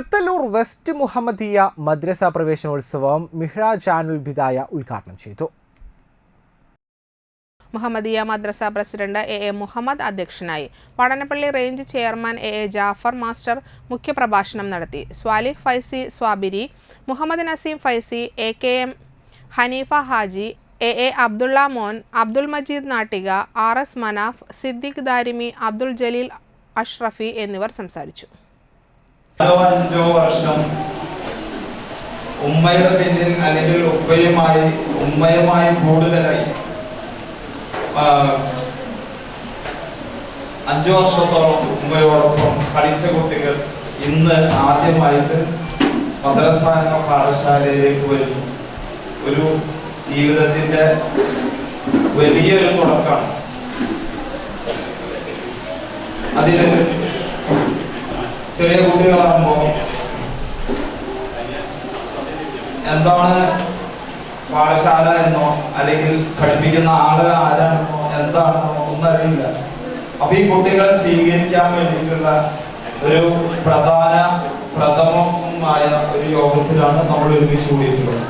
Thrithallur west Muhammadiya മദ്രസ പ്രവേശനോത്സവം മിഹ്റാജാനുൽ ബിദായ ഉദ്ഘാടനം ചെയ്തു. Muhammadiya Madrasa president A A Muhammad അധ്യക്ഷനായി Padanappally range chairman A A Jafar master മുഖ്യപ്രഭാഷണം നടത്തി. Swalih Faizy Swabiri Muhammad Naseem Faizy A K M Haneefa Haji A A Abdulla Mon Abdul Majeed Nattika R S Manaf Siddique Darimi Abdul Jaleel Ashrafi എന്നിവർ സംസാരിച്ചു. അഞ്ചോ വർഷം ഉമ്മയുടെ പിന്നിൽ അല്ലെങ്കിൽ ഉപ്പയുമായി ഉമ്മയുമായി കൂടുതലായി അഞ്ചു വർഷത്തോളം ഉമ്മയോടൊപ്പം കളിച്ച കുട്ടികൾ ഇന്ന് ആദ്യമായിട്ട് മദ്രസ എന്ന പാഠശാലയിലേക്ക് വരുന്നു. ഒരു ജീവിതത്തിന്റെ വലിയൊരു തുടക്കമാണ് അതിന് ചെറിയ കുട്ടികളാകുമ്പോൾ എന്താണ് പാഠശാല എന്നോ അല്ലെങ്കിൽ പഠിപ്പിക്കുന്ന ആൾ ആരാണെന്നോ എന്താണെന്നോ ഒന്നും അറിയില്ല. അപ്പൊ ഈ കുട്ടികളെ സ്വീകരിക്കാൻ വേണ്ടിയിട്ടുള്ള ഒരു പ്രധാന പ്രഥമമായ ഒരു യോഗത്തിലാണ് നമ്മൾ ഒരുമിച്ച് കൂടിയിട്ടുള്ളത്.